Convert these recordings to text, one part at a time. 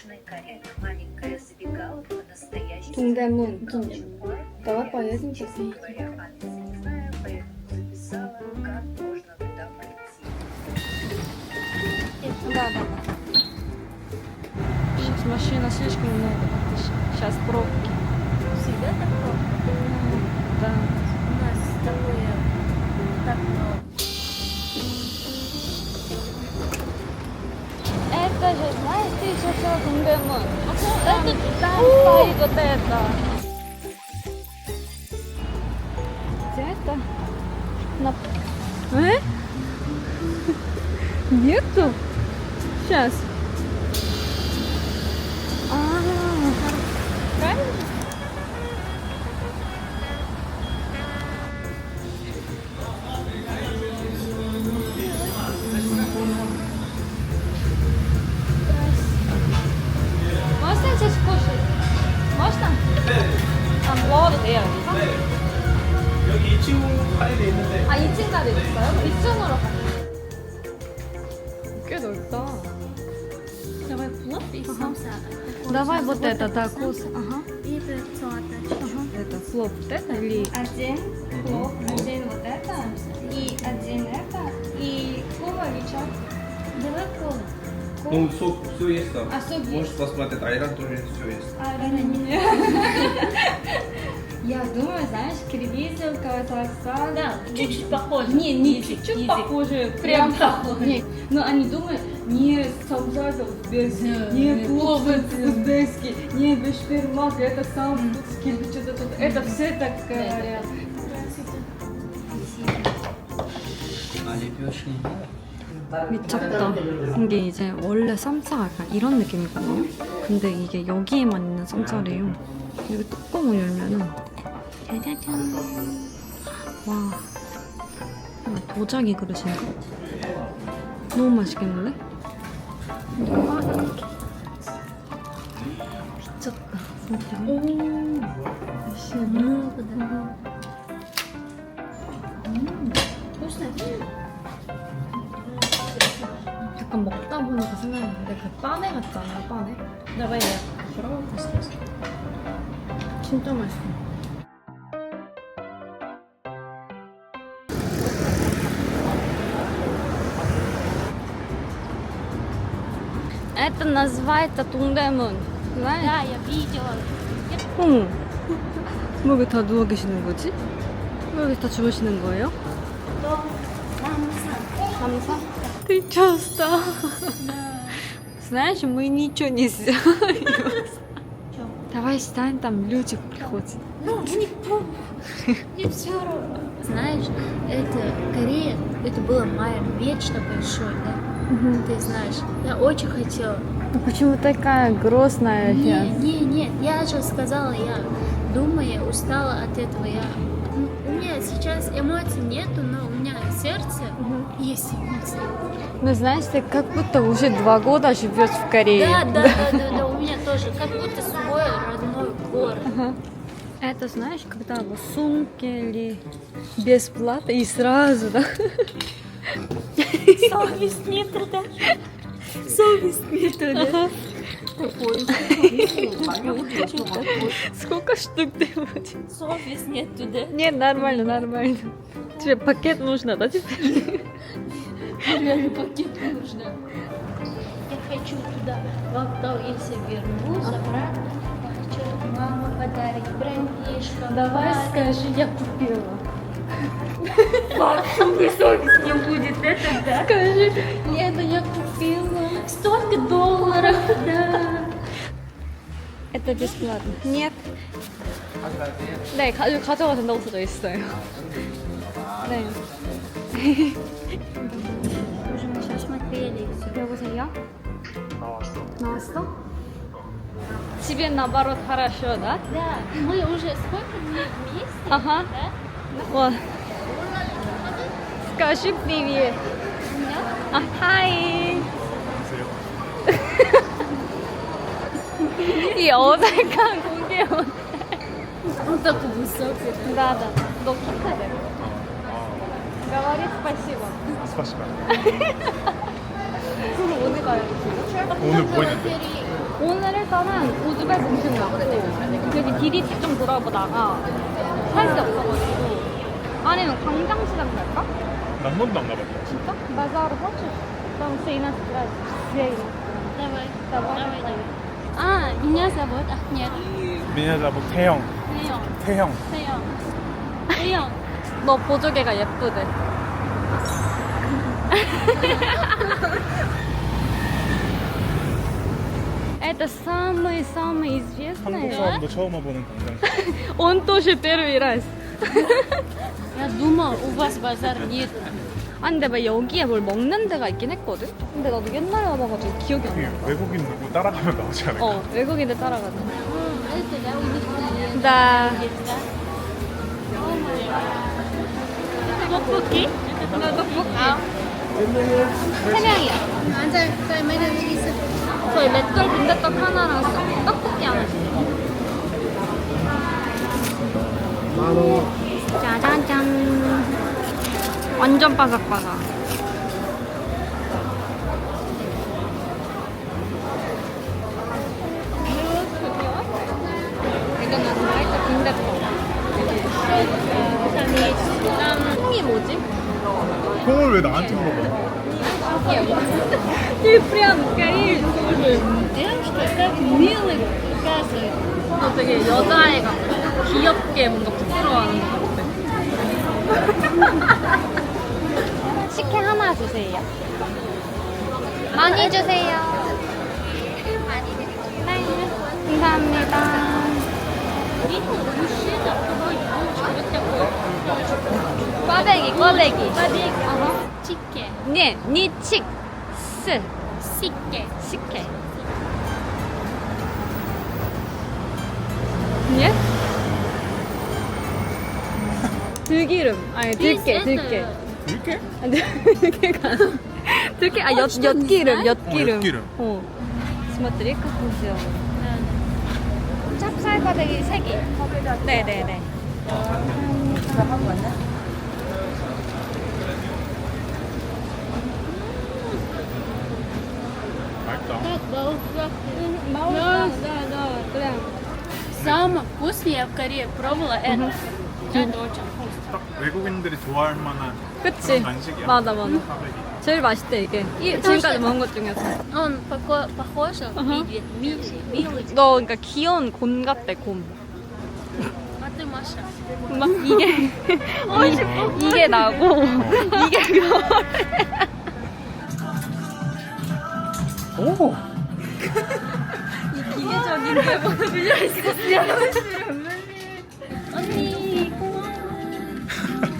южный корец, маленькая забегаловка, настоящий... Тунда ну, Давай поедем сейчас. Не знаю. Ну да, да. Сейчас машина слишком много. Сейчас пробки. Всегда так пробки? Ну, да. У нас с тобой так много. даже знаешь, ты сейчас его кондемон. Там, там стоит вот это. Где это? На... Э? Нету? Сейчас. Давай вот это, кус. Ага. И салат. Это плов вот это или... Один плов, один вот это, и один это, и кола или чай. Давай кола. ну, суп, все есть там. А суп Можешь посмотреть, айран тоже все есть. А, не Я думаю, знаешь, Киргизия, Казахстан. Да, чуть-чуть похоже. Не, не чуть-чуть похоже, прям похоже. Нет, но они думают, не самса узбекский, Да, не не плов плов узбекский, не бешпермак, это сам что-то тут. Это все так говорят. 아, лепешки. 미쳤다. 이게 이제 원래 쌈짜가 약간 이런 느낌이거든요. 근데 이게 여기에만 있는 쌈짜래요. 여기 뚜껑을 열면은 짜자잔. 와. 이거 도자기 그릇인가? 너무 맛있겠는데? 미쳤다 진짜 오 역시 먹는 거구나 음 맛있어 약간 먹다 보니까 생각났는데 그 빠네 같잖아요? 빠네? 내가 얘 뭐라고 진짜 맛있어. Это называется 동대문. знаешь? Да, я видела. 어머. 왜 여기 다 누워 계시는 거지? 왜 여기 다 주무시는 거예요? 감사. 미쳤어. Знаешь, мы ничего не сделали. Давай встань, там люди приходят. Ну, не Не все равно. Знаешь, это Корея, это было мое мечта большой, да? Ты знаешь, я очень хотела. Ну почему такая грустная Не, сейчас? не, не, я же сказала, я думаю, устала от этого. Я, ну, у меня сейчас эмоций нету, но у меня сердце есть эмоции. Ну знаешь, ты как будто уже два года живешь в Корее. Да, да, да, да, да, у меня тоже, как будто свой родной город. Это знаешь, когда вот сумки или бесплатно и сразу, да? Совесть нету, да? Совесть нету, да? Сколько штук ты будешь? Совесть нету, да? Нет, нормально, нормально. Тебе пакет нужно, да, теперь? Реально пакет нужно. Я хочу туда, в вокзал, если вернусь обратно, хочу маме подарить брендишко. Давай скажи, я купила. Мне совесть не будет, это да? Скажи. Лена, я купила. Столько долларов, да. Это бесплатно. Нет. 네, 가, 가져가 된다고 써져 있어요. 네. Уже мы сейчас смотрели все. 여보세요? 나왔어. 나왔어? 집에 наоборот хорошо, да? Да, мы уже сколько дней вместе, Ага. да? Вот. Скажи привет. А, 하이. 이 어색한 공개 Он такой высокий. Да, да. 너 키크대. Говори спасибо. 스파시가 그럼 어디 가야 돼? 오늘 뭐 있는데? Бери. 오늘 일단은 우즈베 음식 먹고 여기 디디집 좀 돌아보다가 살 게 없어가지고 아니면 광장시장 갈까? 난 한 번도 안 가봤다. 진짜? Базар хочешь? Там все иностранцы. Все Давай. Давай. Давай, давай. А, меня зовут Ахмед. 미녀 자부 태형, 태영. 태형. 태영. 태영. 너 보조개가 예쁘대. Это самый-самый 한국 известный. 사람도 처음 와보는 광장. Он тоже первый раз. Я думал, у вас базар нет. 아 근데 막 여기에 뭘 먹는 데가 있긴 했거든? 근데 나도 옛날에 와봐가지고 기억이 안 여기 나. 외국인 누구 따라가면 나오지 않을까? 어, 외국인들 따라가자. Это, да, у них есть, 나 да? 떡볶이? 나 떡볶이. 아. 세 명이야. 저희 맷돌 빈대떡 하나랑 떡- 떡볶이 하나 주세요. 짜잔짠. 완전 바삭바삭. 이거는 살짝 빈대떡. 콩이 뭐지? 콩을 왜 나한테 물어봐? Ты прям горишь. Девушка так мило показывает. 너 되게 여자애가 귀엽게 뭔가 부끄러워하는 것 주세요. 많이 주세요. 많이 드릴게요. 네, 감사합니다. 꽈배기, 꽈배기. 아하. 치킨. 네, 네 니칙, 스, 식혜. 식혜. 예? 들기름. 아니, 들깨, 들깨. 이렇게? 아니, 들깨가. 들깨, 아, 엿, 엿기름, 엿기름. 어, 엿기름. 어. 스마트리 카푸시오. 찹쌀 꽈배기 3개. 네네네. 맛있다. Так, балка. Да, да, да, прям. Самое вкусное я в Корее пробовала это. Это очень вкусно. 딱 외국인들이 좋아할 만한 그치? 그런 간식이야. 맞아, 맞아. 꽈배기. 제일 맛있대, 이게. 이, 지금까지 먹은 것 중에서. Он поко- похож, выглядит милый, милый. 너, 그러니까 귀여운 곰 같대, 곰. А ты Маша. 막 이게 이, 이게 나고 이게 그거 오! 기계적인 대본을 빌려 있었어요. 언니.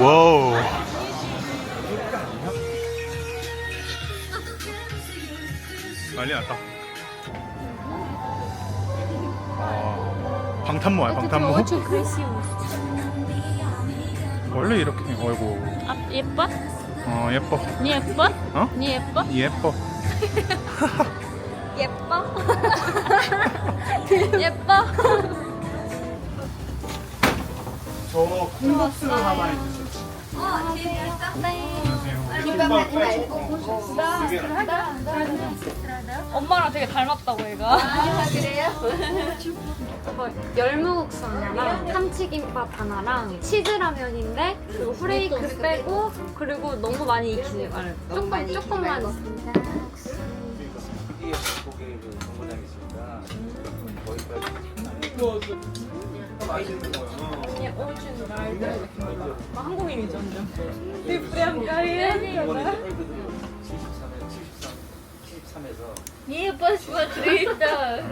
와우. 난리 났다. 아, 방탄모야, 방탄모. очень красиво. 원래 이렇게, 어이구. А 예뻐? 어, 예뻐. Не 예뻐? 어? Не 예뻐? 예뻐. 예뻐? 예뻐? 저 콩국수 하나 해주세요. 엄마랑 되게 닮았다고 얘가. 아 그래요? 열무국수 하나랑 참치김밥 하나랑 치즈라면인데 그리고 후레이크 빼고 그리고 너무 많이 익히지 말고 조금 조금만 그냥 오준 말들 한국인이죠 완전. Не, посмотри так.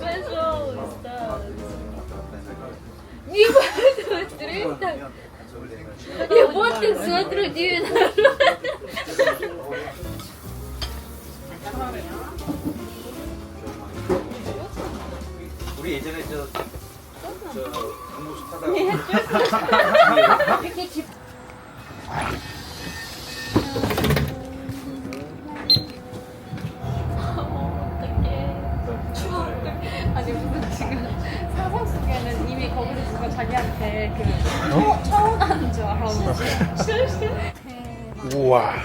Пожалуйста. Не посмотри так. Я вот так смотрю тебе. 우리 예전에 저, 저 공부식 하다가. 이렇게 집. 아니 무슨 지금 상상 속에는 이미 거기서 누가 자기한테 그 초, 처우다는 줄 알았는데 우와.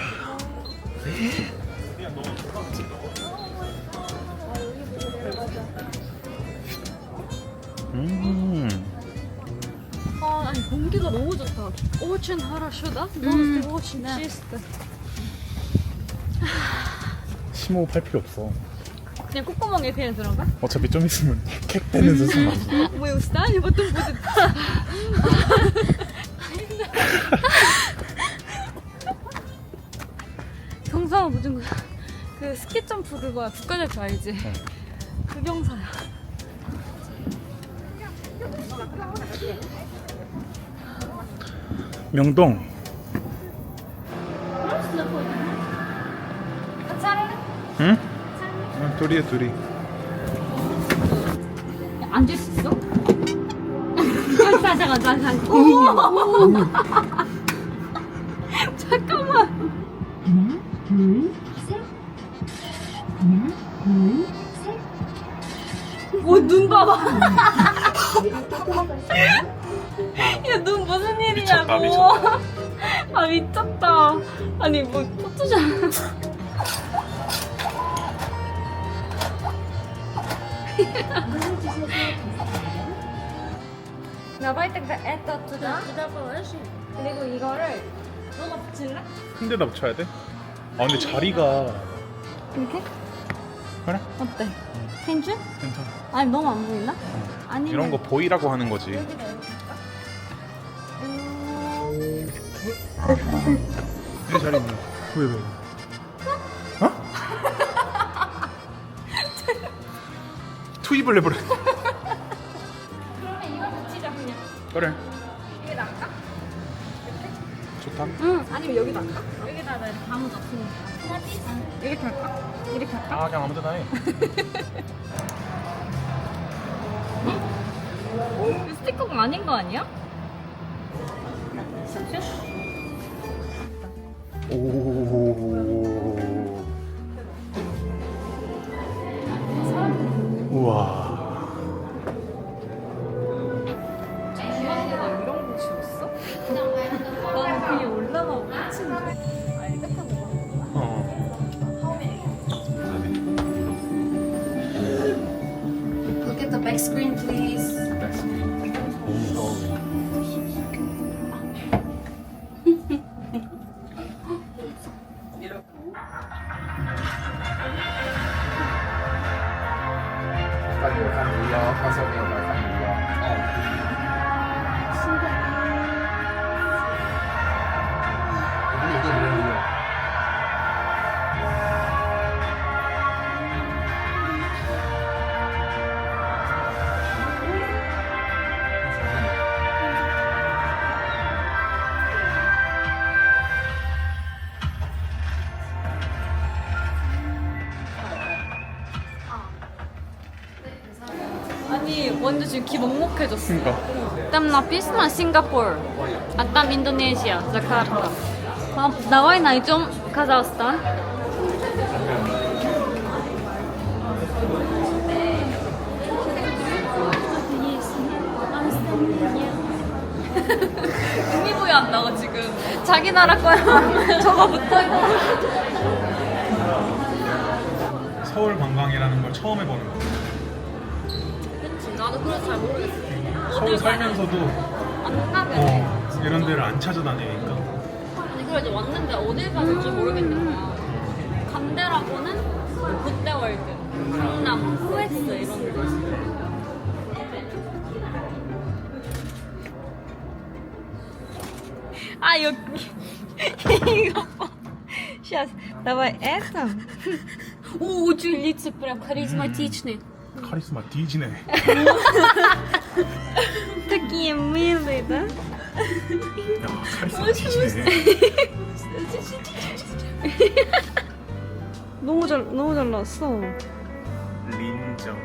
공기가 너무 좋다 Очень хорошо, да? Просто очень чисто 심호흡할 필요 없어. 그냥 콧구멍에 그냥 들어가? 어차피 좀 있으면 캑 되는 수준 나지. Мы устали, потом будет 경상은 무슨 그, 그 스키 점프 그거야 국가대표 알지? 그 경사야 명동. 응? 응, 둘이야 둘이. 앉을 수 있어? 잠깐 잠깐 잠깐 오! 잠깐만 오눈 봐봐 야눈 무슨 일이냐고. 미쳤다, 미쳤다. 아 미쳤다. 아니 뭐 포토샵. 나발등가 에다 두다. 그리고 이거를 너가 붙일래? 큰 데다 붙여야 돼? 아 근데 자리가 이렇게? 그래? 어때? 괜찮? 괜찮아 아니 너무 안 보이나? 아니 이런 거 보이라고 하는 거지 이 자리 있네. 왜 왜? 어? 투입을 해버려. 그러면 이거 붙이자 그냥 그래. 이게 나을까? 좋다. 응 아니면 여기다 할까? 여기다 나 이렇게 아무도 없으니까 이렇게 할까? 이렇게 할까? 아 그냥 아무데나 해. 스티커가 아닌 거 아니야? 오. 우와. 有好久没有办法。 땀이 완전 지금 기 먹먹해졌어. 그니까. 땀나 피스만 싱가포르. 아땀 인도네시아. 자카르타. 아, 나와이 나이 좀 카자흐스탄. 의미 부여 안 나와 지금. 자기 나라 거야. 저거 붙어 있고. 서울 관광이라는 걸 처음 해보는 거. 나도 그래서 잘 모르겠어 서울 살면서도 안 가게 돼 어, 이런 데를 안 찾아다니니까. 아니 그래도 왔는데 어딜 가야 될지 모르겠는 거야 간대라고는 그 롯데월드 강남 후에스 이런 데 아 여기 이거 봐 Сейчас, давай это. О, очень лица прям харизматичные. 카리스마 뒤지네. Такие милые, да? 야, 카리스마 뒤지네. 너무 잘, 너무 잘 나왔어. 린정.